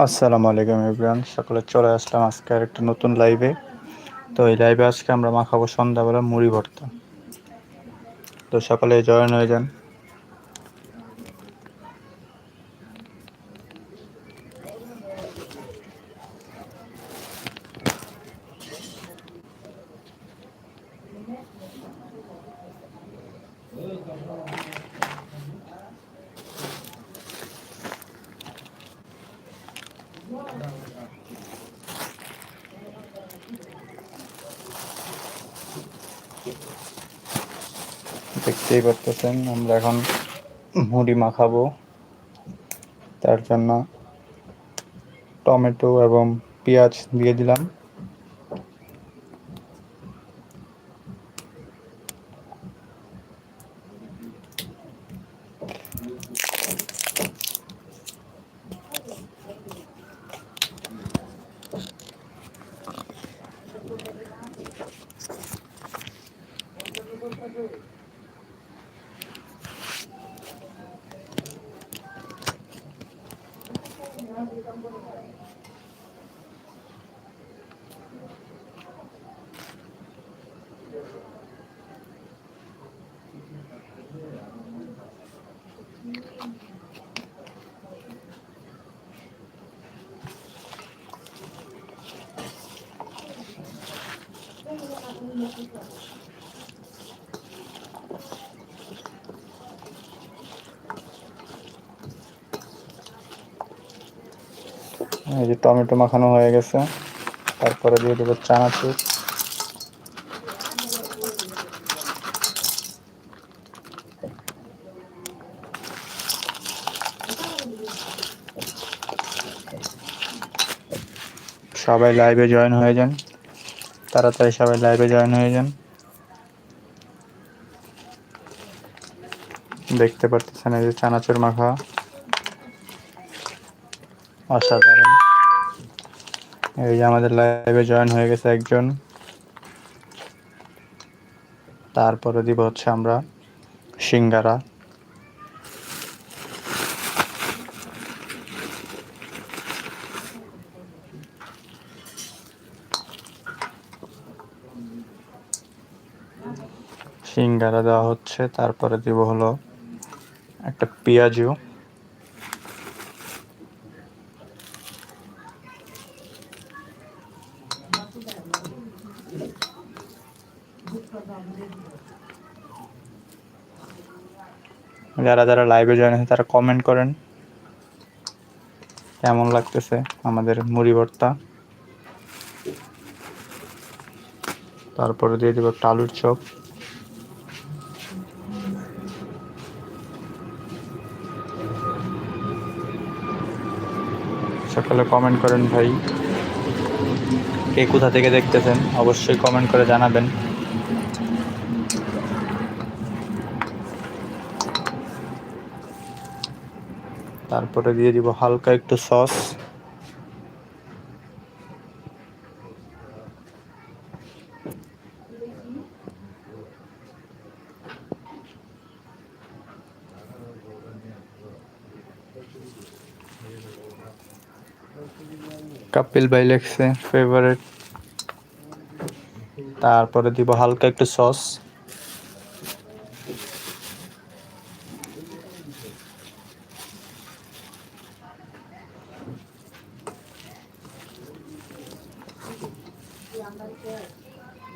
আসসালামু আলাইকুম ইব্রান। সকালে চলে আসলাম আজকে আর একটা নতুন লাইভে তো এই লাইভে আজকে আমরা মাখাবো সন্ধ্যাবেলা মুড়ি ভর্তা। তো সকালে জয়েন হয়ে যান। দেখতেই পারতেছেন আমরা এখন মুড়ি মাখাবো। তার জন্য টমেটো এবং পেঁয়াজ দিয়ে দিলাম। এই যে টমেটো মাখানো হয়ে গেছে। তারপরে দিয়ে দেবো চানাচুর। সবাই লাইভে জয়েন হয়ে যান। তাড়াতাড়ি সবাই লাইভে জয়েন হয়ে যান। দেখতে পারতেছেন এই যে চানাচুর মাখা। অসাধারণ। এই যে আমাদের লাইভে জয়েন হয়ে গেছে একজন। তারপরে দিব হচ্ছে আমরা সিঙ্গারা। সিঙ্গারা দেওয়া হচ্ছে, তারপরে দিব হলো একটা পেঁয়াজু। যারা যারা লাইভে জয়েন হয়েছে, তারা কমেন্ট করেন। কেমন লাগতেছে আমাদের মুড়ি ভর্তা? তারপরে দিয়ে দিব একটা আলুর চপ। সকালে কমেন্ট করেন ভাই। কে কোথা থেকে দেখতেছেন, অবশ্যই কমেন্ট করে জানাবেন। তারপরে দিয়ে দিব হালকা একটু সস কাপিল ভাই লেখছে ফেভারিট তারপরে দিব হালকা একটু সস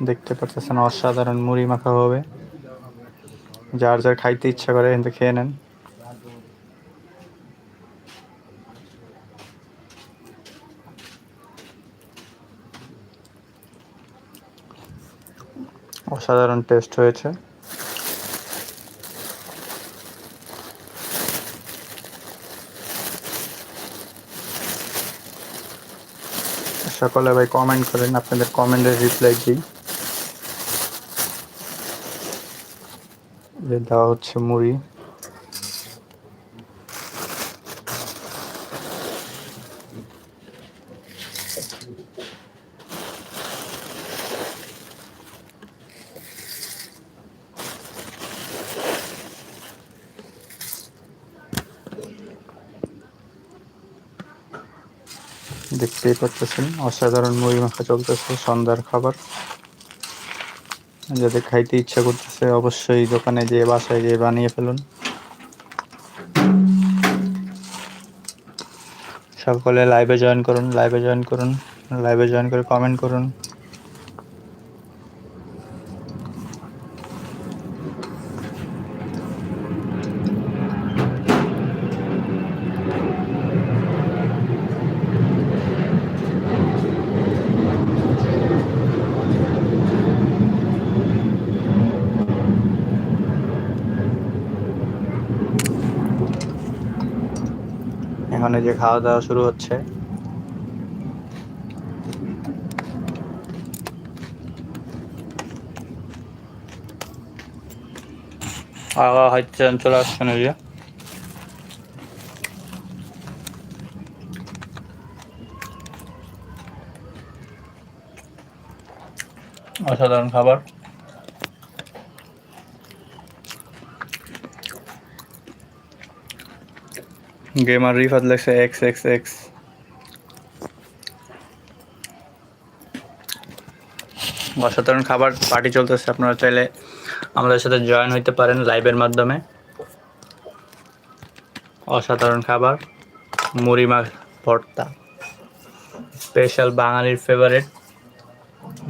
দেখতে পাচ্ছেন, অসাধারণ মুড়ি মাখা হবে। যার যার খাইতে ইচ্ছা করে কিন্তু খেয়ে নেন। অসাধারণ টেস্ট হয়েছে। সকলে ভাই কমেন্ট করেন আপনাদের কমেন্টের রিপ্লাই দিই। দেওয়া হচ্ছে মুড়ি। পাচ্ছেন অসাধারণ মুড়ি মাখা চলতেছে, সন্ধ্যার খাবার। যাদের খাইতে ইচ্ছা করতেছে, অবশ্যই দোকানে যেয়ে, বাসায় যেয়ে বানিয়ে ফেলুন। সকলে লাইভে জয়েন করুন লাইভে জয়েন করুন লাইভে জয়েন করে কমেন্ট করুন। যে খাওয়া দাওয়া শুরু হচ্ছে। আগা হচ্ছে চলে আসছেন এই অসাধারণ খাবার। গেমার রিফাত লেখছে এক্স এক্স এক্স অসাধারণ খাবার পার্টি চলতেছে, আপনারা চাইলে আমাদের সাথে জয়েন হইতে পারেন লাইভের মাধ্যমে। অসাধারণ খাবার, মুড়ি মাছ, ভর্তা। স্পেশাল বাঙালির ফেভারিট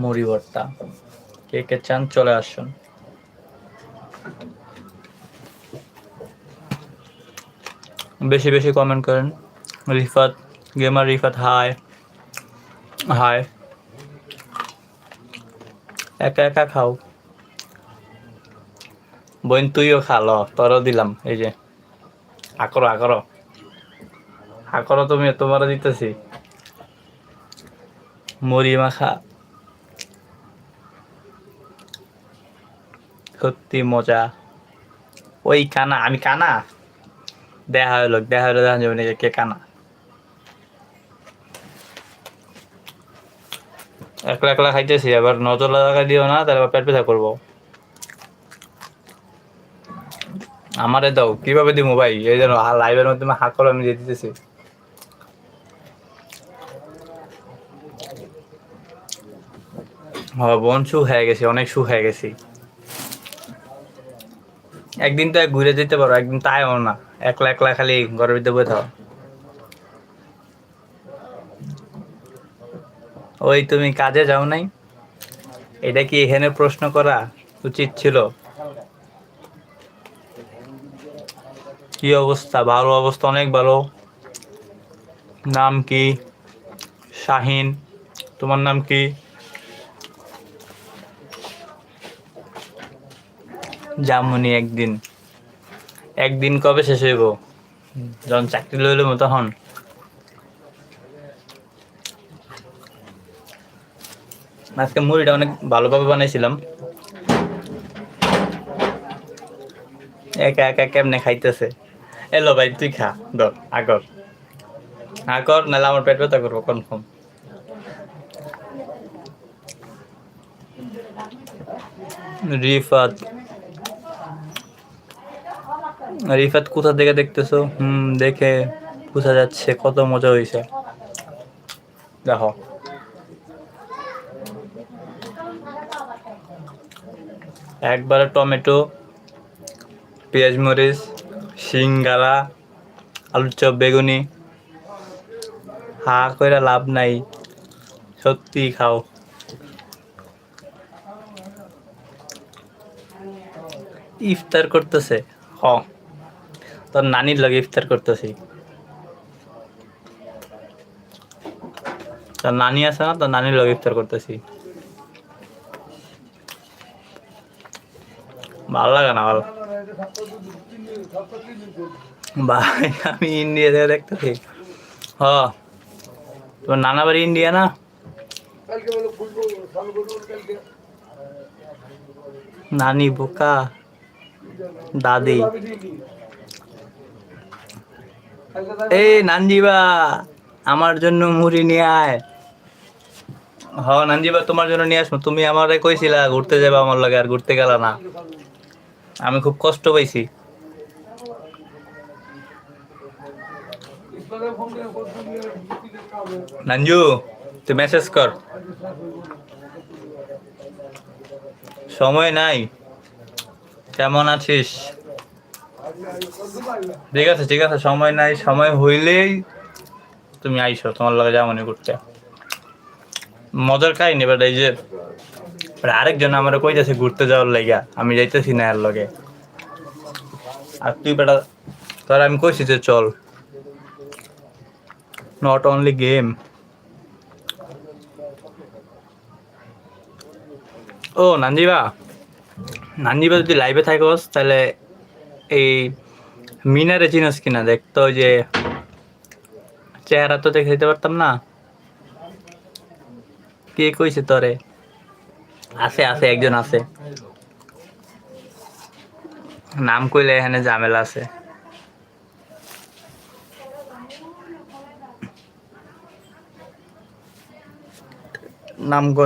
মুড়ি ভর্তা। কে কে চান চলে আসুন। বেশি বেশি কমেন্ট করেন। Rifat gamer Rifat hi hi একা একা খাও। বোন, তুইও খা, ল, তোরও দিলাম, এই যে। আকরো আকরো আকর তুমি তোমারও দিতেছি। মুড়ি মাখা। সত্যি মজা। ওই কানা, আমি কানা? দেখা হলো দেখা হলো দেখা যাবে না যে কে কানা একলা একলা খাইতেছি আবার নজর লাগা দিও না তাহলে পেট ব্যথা করব আমারে দাও কীভাবে দিব ভাই এই জন্য লাইভের মধ্যে হাত করে আমি দিয়ে দিতেছি বোন সু হয়ে গেছি অনেক সু হয়ে গেছি একদিন তো ঘুরে যেতে পারো একদিন তাইও না একলা একলা খালি ঘরের ভিতরে বসে থাও ওই তুমি কাজে যাও নাই? এটা কি এখানে প্রশ্ন করা উচিত ছিল? কি অবস্থা? ভালো অবস্থা, অনেক ভালো। নাম কি? শাহিন। তোমার নাম কি? যামুনি একদিন। একদিন কবে শেষ হইব? যখন চাকরি লইলাম তখন। আজকে মুড়িটা অনেক ভালোভাবে বানাইছিলাম। একা একা কেমনে খাইতেছে? এলো ভাই, তুই খা, ধর আগর আগর নাহলে আমার পেট ব্যথা করব কনফার্ম রিফাত রিফাত কোথা থেকে দেখতেছো? হুম, দেখে বোঝা যাচ্ছে কত মজা হয়েছে দেখো। একবারে টমেটো, পেঁয়াজ মরিচ সিঙ্গারা আলুর চপ, বেগুনি। হা কইরা লাভ নাই। সত্যি খাও। ইফতার করতেছে। হ। তোর নানির লগে ইফতার করতেছি। তোর নানি আছে না, তোর নানির লগে ইফতার করতেছি। ভালো লাগে না, ভালো। ভাই, আমি ইন্ডিয়া থেকে দেখতেছি। হ। তোমার নানা বাড়ি ইন্ডিয়া না? নানি বোকা। দাদি। এই নানজিবা, আমার জন্য মুড়ি নিয়ে আয়। হ তোমার জন্য নিয়ে আসব। তুমি আমারে কইছিলা, ঘুরতে যাবে আমার লগে, আর ঘুরতে গেলা না। আমি খুব কষ্ট পাইছি। নাঞ্জু তুই মেসেজ কর। সময় নাই। কেমন আছিস? ঠিক আছে ঠিক আছে, সময় নাই, সময় হইলেই তুমি আইসো, তোমার লগে যা মনে করতে মজার কাহিনী বাট এই যে আরেকজন আমার কইতেছে ঘুরতে যাওয়ার লাইগা আমি যাইতেছি না এর লগে। আর তুই বেটা, তোর আমি কইছি যে চল। নট অনলি গেম ও নান্দিবা নান্দিবা যদি লাইভে থাকোস, তাহলে এই মিনারে চিনস কিনা, দেখতো যে চেহারা তো দেখে দিতে পারতাম না। কে কইছে তোরে? আছে আছে, একজন আছে। নাম কইলে এখানে ঝামেলা আছে।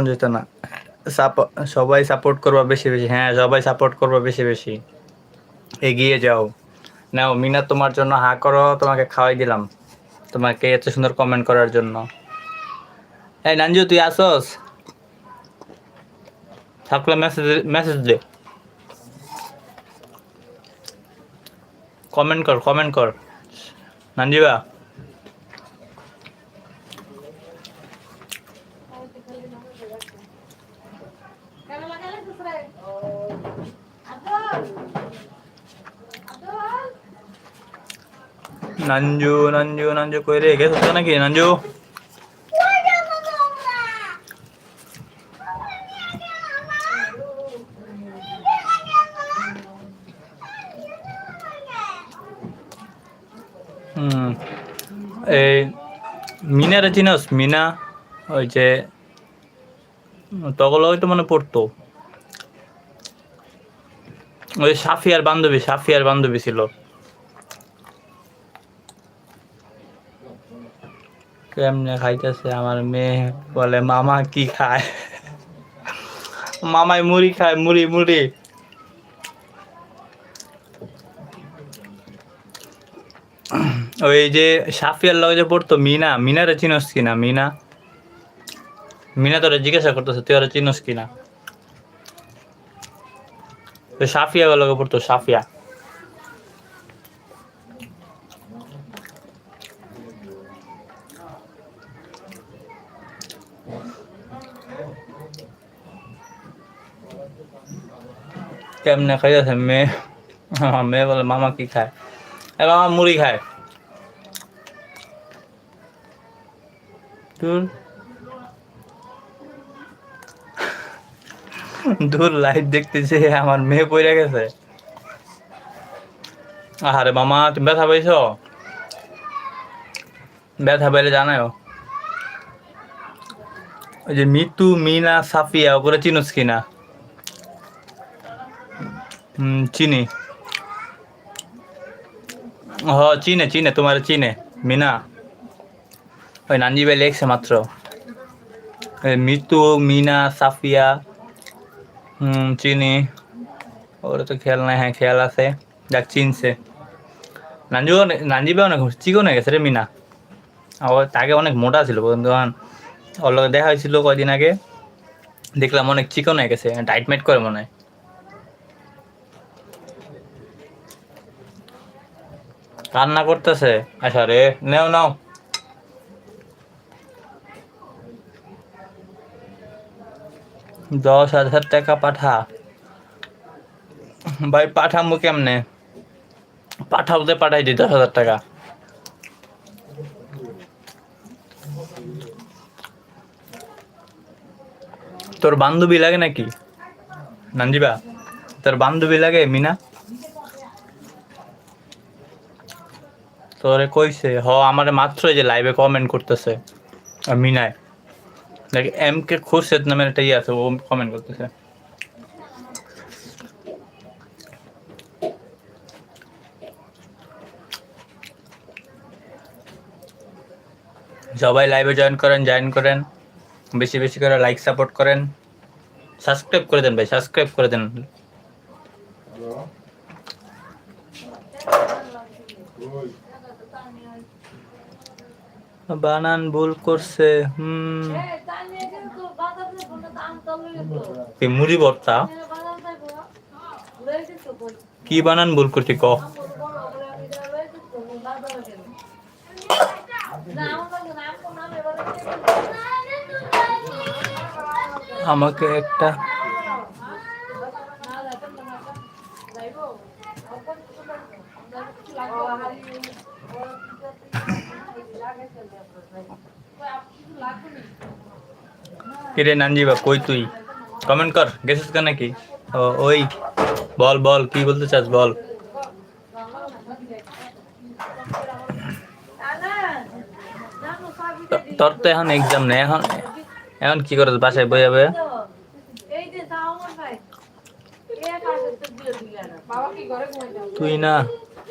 যেত না। সাপ- সবাই সাপোর্ট করবা বেশি বেশি। হ্যাঁ সবাই সাপোর্ট করবা বেশি বেশি। এগিয়ে যাও। নাও, মিনা, তোমার জন্য হা করো, তোমাকে খাওয়াই দিলাম। তোমাকে এত সুন্দর কমেন্ট করার জন্য। এই নাঞ্জু তুই আসস? থাকলে মেসেজ মেসেজ দে। কমেন্ট কর কমেন্ট কর। নাঞ্জিবা কেন নাঞ্জু নাঞ্জু নাঞ্জু কই রে গেছিস তো নাকি নাঞ্জু এই মিনারে চিনস মিনা ওই যে তগল হয়তো মনে পড়তো ওই সাফিয়ার বান্ধবী সাফিয়ার বান্ধবী ছিল কেমনে খাইতেছে, আমার মেয়ে বলে, মামা কি খায়? মামাই মুড়ি খায়, মুড়ি মুড়ি। ওই যে সাফিয়ার লগে যে পড়তো মিনা, মিনারে চিনস কিনা মিনা? মিনা তোরা জিজ্ঞাসা করতেছে, তুই ওরা চিনস কিনা সাফিয়া লগে পড়তো সাফিয়া। কেমনে খাইতেছে মেয়ে মেয়ে বলে, মামা কি খায়? এ মামা মুড়ি খায়। দূর। দূর লাইট দেখতেছে, আমার মেয়ে পড়ে গেছে। আরে মামা, তুমি ব্যথা পাইছ? ব্যথা পাইলে জানাও ওই যে মিতু, মিনা, সাফিয়া, ওগুলো চিনুস কিনা? চিনি। হ চিনে চিনে, তোমার চিনে। মিনা। ওই নানজি ভাই লেখছে মাত্র। এই মিতু, মিনা, সাফিয়া চিনি। ওরা তো খেয়াল নাই হ্যাঁ খেয়াল আছে। যাক চিনছে। নানজু নানজি ভাই অনেক চিকন হয়ে গেছে রে, মিনা। ও, তাকে অনেক মোটা ছিল বন্ধু ওর দেখা হয়েছিল কয়দিন আগে। দেখলাম অনেক চিকন হয়ে গেছে ডাইট মেট করে মনে হয়। রান্না করতেছে। আচ্ছা রে, নেও, নাও। দশ হাজার টাকা পাঠা। ভাই, পাঠামো কেমনে? পাঠাওতে পাঠাই দি, দশ হাজার টাকা। তোর বান্ধবী লাগে নাকি? নানজিবা, তোর বান্ধবী লাগে, মিনা? তোরে কইছে, হ, আমার মাত্র যে লাইভে কমেন্ট করতেছে। আর মিনায়। দেখ এম কে খুরশেদ নামের একটা ইয়ে আছে, ও কমেন্ট করতেছে। সবাই লাইভে জয়েন করেন জয়েন করেন। বেশি বেশি করে লাইক সাপোর্ট করেন। সাবস্ক্রাইব করে দেন ভাই সাবস্ক্রাইব করে দেন। বানান ভুল করছে হুম। মুড়ি ভর্তা। কি বানান ভুল করছি ক? আমাকে একটা কিরে নানজিবা কই তুই? কমেন্ট কর, গেছিস কেন নাকি? ওই, বল বল, কি বলতে চাস, বল। তোর তো এখন এক্সাম নেই, এখন এখন কি করছ, বাসায় বইয়া বইয়া এই যে সাউন্ড ভাই এ কাছে তো দিয়ে দিলা না বাবা কি ঘরে ঘুমাইতাম তুই না,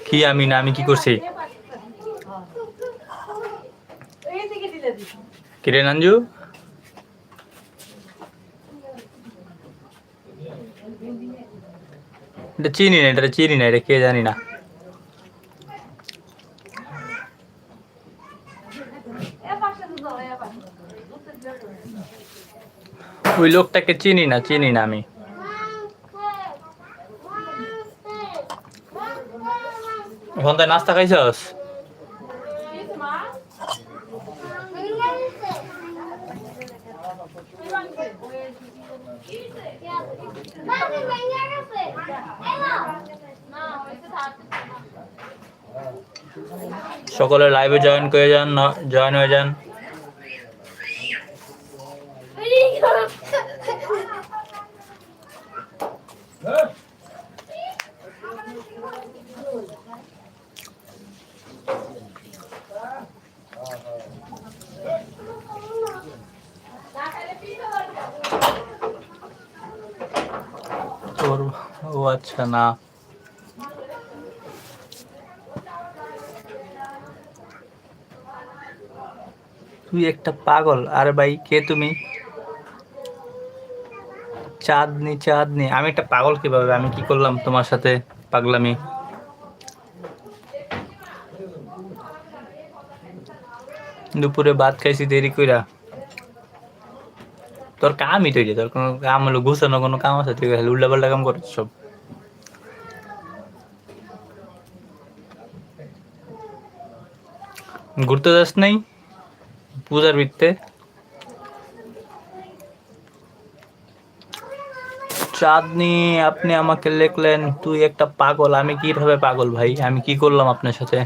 কি আমি না, আমি কি করছি? কিরে নানজু? এটা চিনি না এটা চিনি না এটা কে জানি না ওই লোকটাকে চিনি না চিনি না আমি তাই নাস্তা খাইছস সকলে লাইভে জয়েন করে যান জয়েন হয়ে যান। ও আচ্ছা না। তুই একটা পাগল। আরে ভাই, কে তুমি? চাঁদনি চাঁদনি। আমি একটা পাগল কীভাবে? আমি কি করলাম তোমার সাথে পাগলামি? দুপুরে ভাত খাইছি, দেরি কইরা। তোর কামই তৈরি তোর কোনো কাম হলো ঘুষানো কোনো কাম আছে? তুই উল্টা পাল্টা কাম করছিস সব। ঘুরতে যাস নাই? পূজার বৃত্তে চাঁদনি, আপনি আমাকে লিখলেন, তুই একটা পাগল। আমি কীভাবে পাগল ভাই? আমি কি করলাম আপনার সাথে?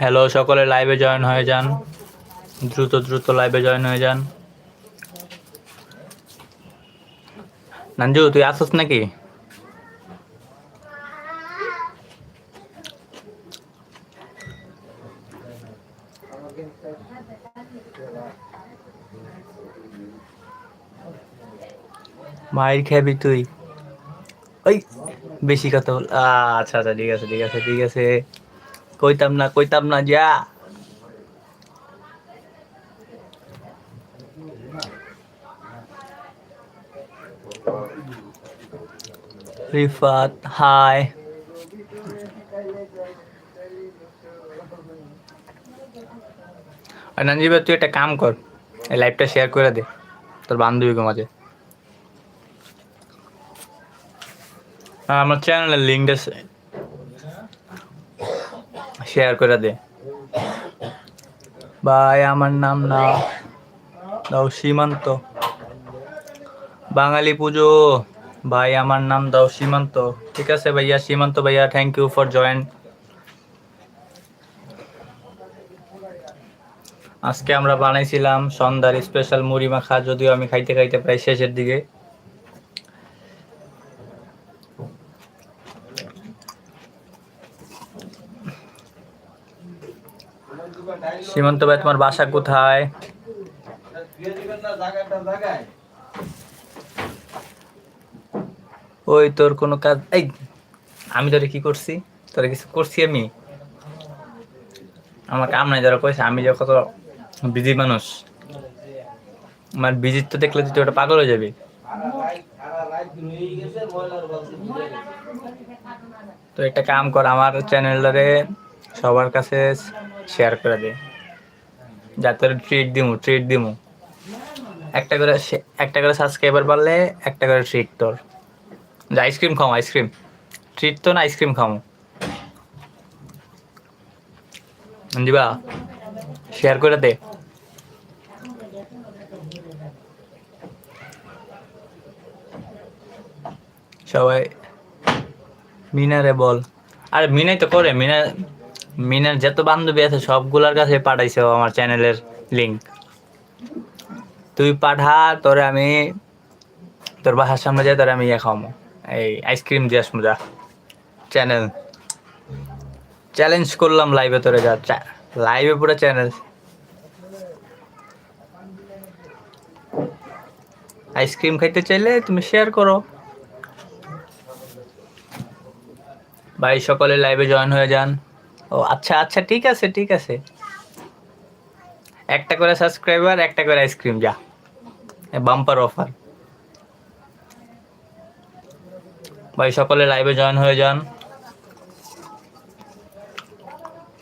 হ্যালো সকলে লাইভে জয়েন হয়ে যান। দ্রুত দ্রুত লাইভে জয়েন হয়ে যান। নাঞ্জু তুই আসছ নাকি? মায়ের খাবি তুই। ওই, বেশি কথা আচ্ছা আচ্ছা ঠিক আছে ঠিক আছে ঠিক আছে। কইতাম না কইতাম না, যা। রিফাত হাই আর নানজিবা তুই একটা কাম কর এই লাইভটা শেয়ার করে দে তোর বান্ধবীকে মাঝে। আর আমার চ্যানেলের লিঙ্কটা শেয়ার করে দে। ভাই আমার নাম না দাও সীমান্ত। বাঙালি পুজো। ভাই, আমার নাম দাও সীমান্ত। ঠিক আছে ভাইয়া? সীমান্ত ভাইয়া থ্যাংক ইউ ফর জয়েন আজকে আমরা বানাইছিলাম সন্ধ্যার স্পেশাল মুড়ি মাখা, যদিও আমি খাইতে খাইতে প্রায় শেষের দিকে। সীমান্ত ভাই, তোমার বাসা কোথায়? ওই তোর কোনো কাজ, এই, আমি তোরে কি করছি? তোরে কিছু করছি আমি? আমার কাম নাই যারা কইছে, আমি যে কত বিজি মানুষ। আমার বিজিত তো দেখলে তুই ওটা পাগল হয়ে যাবি। তো একটা কাম কর, আমার চ্যানেলটারে সবার কাছে শেয়ার করে দে। যাতে ট্রিট দিমু ট্রিট দিমু। একটা করে একটা করে সাবস্ক্রাইবার বাড়লে একটা করে ট্রিট তোর। আইসক্রিম খাও, আইসক্রিম। ট্রিট তো না, আইসক্রিম খাও দিবা? শেয়ার করে দে। সবাই, মিনারে বল। আরে, মিনাই তো করে, মিনা, মিনার যত বান্ধবী আছে, সবগুলার কাছে পাঠাইছে আমার চ্যানেলের লিংক তুই পাঠা, তোরে আমি, তোর বাসার সামনে যাই, তোরে আমি ইয়ে খাওয়াবো এই আইসক্রিম দিয়ে আসব, যা। চ্যানেল চ্যালেঞ্জ করলাম লাইভে তোরে, যা। লাইভে পুরো চ্যানেল আইসক্রিম খাইতে চাইলে তুমি শেয়ার করো। ভাই, সকলে লাইভে জয়েন হয়ে যান। ও আচ্ছা আচ্ছা ঠিক আছে ঠিক আছে। একটা করে সাবস্ক্রাইবার একটা করে আইসক্রিম যা। বাম্পার অফার ভাই, সকলে লাইভে জয়েন হয়ে যান।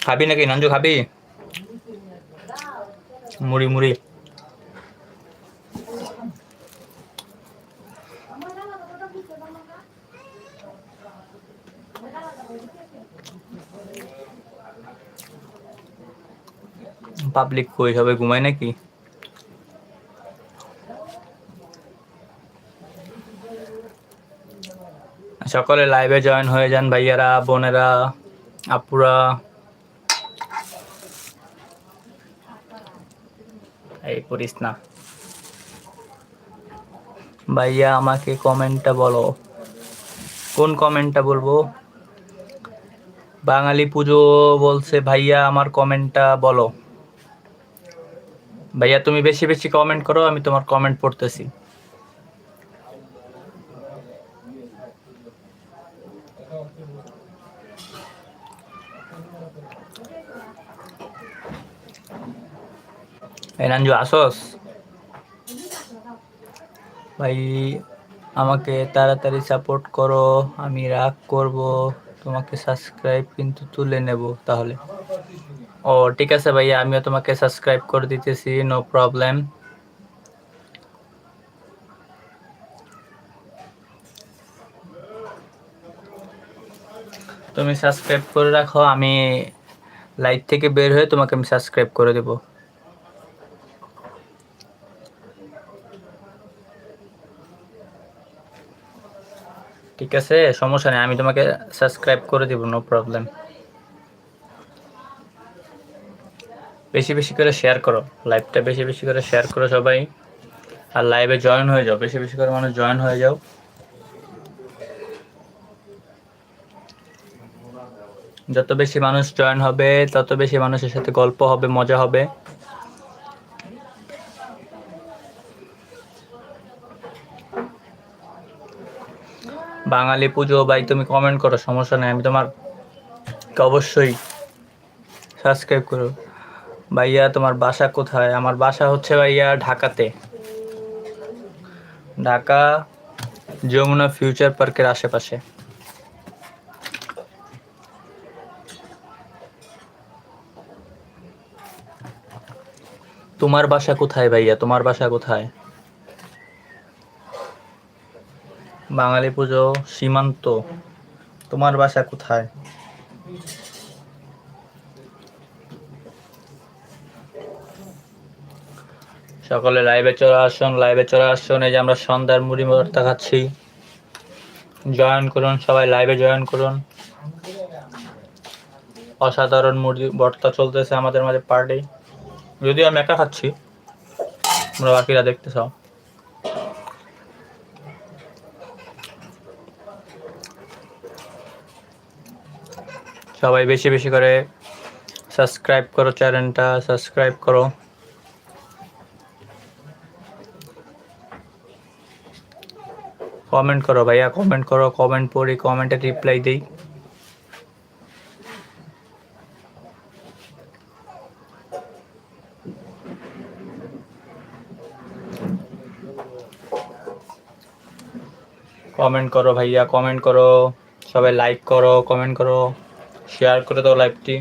খাবি নাকি? নঞ্জু, খাবি? মুড়ি মুড়ি। পাবলিক কই? সবাই ঘুমায় নাকি? সকলে লাইভে জয়েন হয়ে যান ভাইয়ারা, বোনেরা, আপুরা। এই করিস না। ভাইয়া, আমাকে কমেন্টটা বলো। কোন কমেন্টটা বলব? বাঙালি পুজো বলছে, ভাইয়া, আমার কমেন্টটা বলো। ভাইয়া, তুমি বেশি বেশি কমেন্ট করো, আমি তোমার কমেন্ট পড়তেছি। এই নাঞ্জু আসস? ভাই, আমাকে তাড়াতাড়ি সাপোর্ট করো, আমি রাগ করব, তোমাকে সাবস্ক্রাইব কিন্তু তুলে নেব তাহলে। ও, ঠিক আছে ভাইয়া আমিও তোমাকে সাবস্ক্রাইব করে দিতেছি নো প্রবলেম তুমি সাবস্ক্রাইব করে রাখো, আমি লাইভ থেকে বের হয়ে তোমাকে আমি সাবস্ক্রাইব করে দেবো। ঠিক আছে? সমস্যা নেই, আমি তোমাকে সাবস্ক্রাইব করে দিব নো প্রবলেম বেশি বেশি করে শেয়ার করো লাইভটা বেশি বেশি করে শেয়ার করো সবাই। আর লাইভে জয়েন হয়ে যাও, বেশি বেশি করে মানুষ জয়েন হয়ে যাও। যত বেশি মানুষ জয়েন হবে, তত বেশি মানুষের সাথে গল্প হবে, মজা হবে। বাঙালি পুজো, ভাই, তুমি কমেন্ট করো, সমস্যা নেই, আমি তোমার অবশ্যই সাবস্ক্রাইব করো ভাইয়া, তোমার বাসা কোথায়? আমার বাসা হচ্ছে ভাইয়া ঢাকাতে। ঢাকা যমুনা ফিউচার পার্কের আশেপাশে। তোমার বাসা কোথায় ভাইয়া? তোমার বাসা কোথায়? বাঙালি পুজো সীমান্ত। তোমার বাসা কোথায়? সকলে লাইভে চলে আসুন লাইভে চলে আসুন। এই যে আমরা সন্ধ্যার মুড়ি ভর্তা খাচ্ছি। জয়েন করুন সবাই লাইভে জয়েন করুন। অসাধারণ মুড়ি ভর্তা চলতেছে আমাদের মাঝে পার্টি যদিও আমি একা খাচ্ছি আমরা বাকিরা দেখতে চাও। সবাই বেশি বেশি করে সাবস্ক্রাইব করো চ্যানেলটা, সাবস্ক্রাইব করো। কমেন্ট করো ভাইয়া কমেন্ট করো কমেন্ট পড়ি কমেন্টে রিপ্লাই দিই। কমেন্ট করো ভাইয়া কমেন্ট করো। সবাই লাইক করো কমেন্ট করো। শেয়ার করে দাও লাইভটি।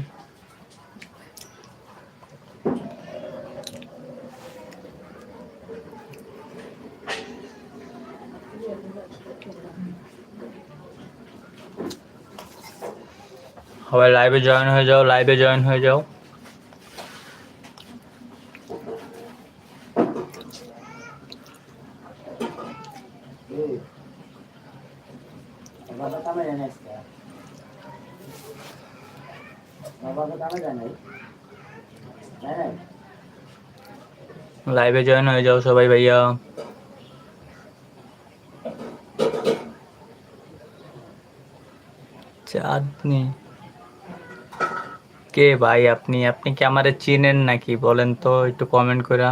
সবাই লাইভে জয়েন হয়ে যাও লাইভে জয়েন হয়ে যাও বাবা কামে জানে আজকে বাবা তো কামে জানে জানে লাইভে জয়েন হয়ে যাও সবাই ভাইয়া। চাঁদনি। কে ভাই আপনি? আপনি কি আমারে চিনেন নাকি? বলেন তো, একটু কমেন্ট করে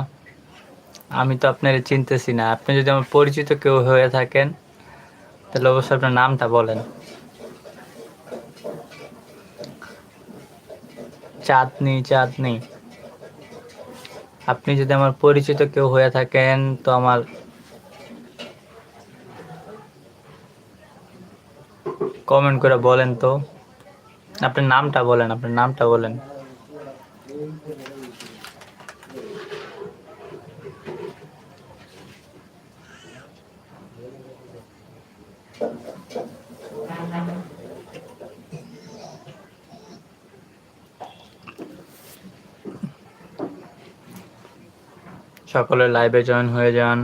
আমি তো আপনারে চিনতেছি না। আপনি যদি আমার পরিচিত কেউ হয়ে থাকেন, তাহলে অবশ্যই আপনার নামটা বলেন। চাঁদনি চাঁদনি। আপনি যদি আমার পরিচিত কেউ হয়ে থাকেন, তো আমার কমেন্ট করে বলেন তো। আপনার নামটা বলেন, আপনার নামটা বলেন। সকলে লাইভে জয়েন হয়ে যান।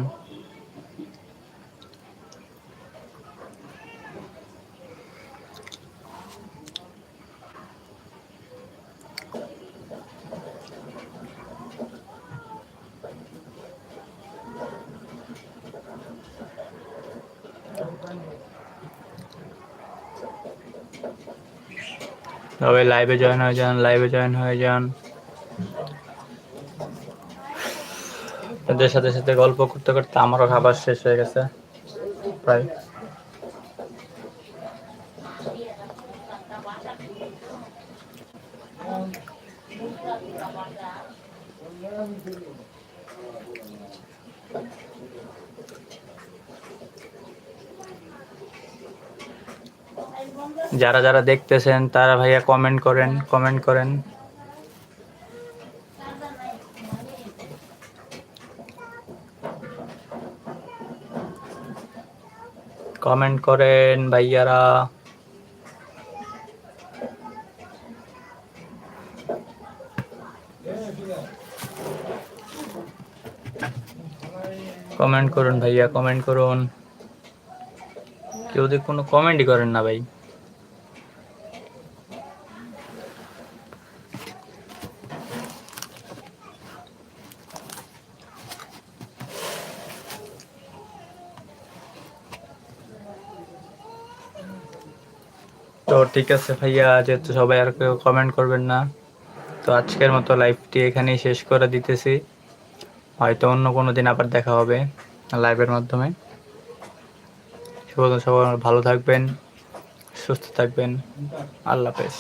সবাই লাইভে জয়েন হয়ে যান লাইভে জয়েন হয়ে যান। আপনাদের সাথে সাথে গল্প করতে করতে আমারও খাবার শেষ হয়ে গেছে। প্রায় যারা যারা দেখতেছেন, তারা ভাইয়া কমেন্ট করেন কমেন্ট করেন। কমেন্ট করেন ভাইয়ারা। কমেন্ট করুন ভাইয়া কমেন্ট করুন। কেউ যদি কোনো কমেন্টই করেন না ভাই তো ঠিক আছে ভাইয়া, যেহেতু সবাই আর কেউ কমেন্ট করবেন না, তো আজকের মতো লাইভটি এখানেই শেষ করে দিতেছি। হয়তো অন্য কোনো দিন আবার দেখা হবে লাইভের মাধ্যমে। সবাই ভালো থাকবেন, সুস্থ থাকবেন। আল্লাহ হাফেজ।